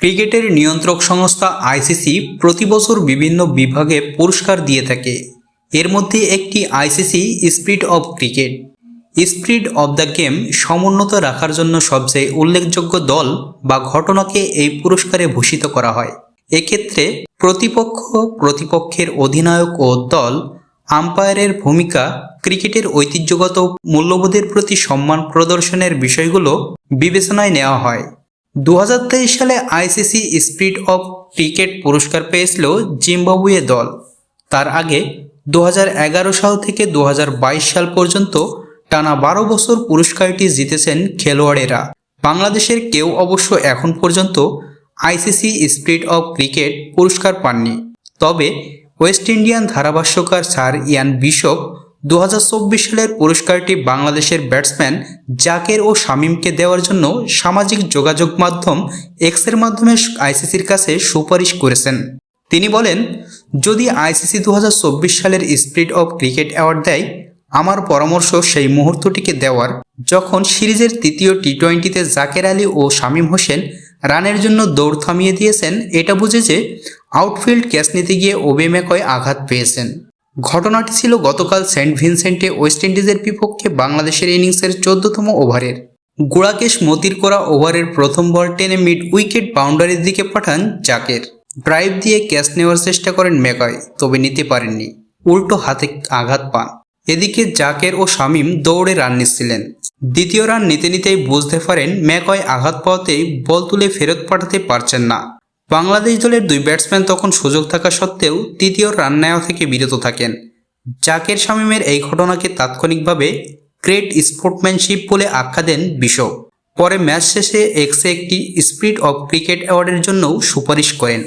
ক্রিকেটের নিয়ন্ত্রক সংস্থা আইসিসি প্রতি বছর বিভিন্ন বিভাগে পুরস্কার দিয়ে থাকে। এর মধ্যে একটি ICC spirit of cricket spirit of the game সমুন্নত রাখার জন্য সবচেয়ে উল্লেখযোগ্য দল বা ঘটনাকে এই পুরস্কারে ভূষিত করা হয়। এক্ষেত্রে প্রতিপক্ষ, প্রতিপক্ষের অধিনায়ক ও দল আম্পায়ারের ভূমিকা, ক্রিকেটের ঐতিহ্যগত মূল্যবোধের প্রতি সম্মান প্রদর্শনের বিষয়গুলো বিবেচনায় নেওয়া হয়। দু হাজার তেইশ সালে আইসিসি স্পিরিট অফ ক্রিকেট পুরস্কার পেয়েছিল জিম্বাবুয়ে দল। তার আগে দু হাজার এগারো সাল থেকে দু হাজার বাইশ সাল পর্যন্ত টানা বারো বছর পুরস্কারটি জিতেছেন খেলোয়াড়েরা। বাংলাদেশের কেউ অবশ্য এখন পর্যন্ত আইসিসি স্পিরিট অফ ক্রিকেট পুরস্কার পাননি। তবে ওয়েস্ট ইন্ডিয়ান ধারাভাষ্যকার স্যার ইয়ান বিশপ দু হাজার চব্বিশ সালের পুরস্কারটি বাংলাদেশের ব্যাটসম্যান জাকের ও শামীমকে দেওয়ার জন্য সামাজিক যোগাযোগ মাধ্যম এক্সের মাধ্যমে আইসিসির কাছে সুপারিশ করেছেন। তিনি বলেন, যদি আইসিসি দু হাজার চব্বিশ সালের স্পিরিট অফ ক্রিকেট অ্যাওয়ার্ড দেয়, আমার পরামর্শ সেই মুহূর্তটিকে দেওয়ার। যখন সিরিজের তৃতীয় টি টোয়েন্টিতে জাকের আলী ও শামীম হোসেন রানের জন্য দৌড় থামিয়ে দিয়েছেন, এটা বুঝে যে আউটফিল্ড ক্যাচ নিতে গিয়ে ওবে ম্যাকয় আঘাত পেয়েছেন। ঘটনাটি ছিল গতকাল সেন্ট ভিনসেন্টে ওয়েস্ট ইন্ডিজের বিপক্ষে বাংলাদেশের ইনিংসের চোদ্দতম ওভারের। গুড়াকেশ মতির করা ওভারের প্রথম বল টেনে মিড উইকেট বাউন্ডারির দিকে পাঠান জাকের। ড্রাইভ দিয়ে ক্যাচ নেওয়ার চেষ্টা করেন ম্যাকয়, তবে নিতে পারেননি। উল্টো হাতে আঘাত পান। এদিকে জাকের ও শামীম দৌড়ে রান নিচ্ছিলেন। দ্বিতীয় রান নিতে নিতেই বুঝতে পারেন ম্যাকয় আঘাত পাওয়াতেই বল তুলে ফেরত পাঠাতে পারছেন না। বাংলাদেশ দলের দুই ব্যাটসম্যান তখন সুযোগ থাকা সত্ত্বেও তৃতীয় রান নেওয়া থেকে বিরত থাকেন। জাকের শামীমের এই ঘটনাকে তাৎক্ষণিকভাবে গ্রেট স্পোর্টম্যানশিপ বলে আখ্যা দেন বিশপ পরে ম্যাচ শেষে এক্সে একটি স্পিরিট অব ক্রিকেট অ্যাওয়ার্ডের জন্যও সুপারিশ করেন।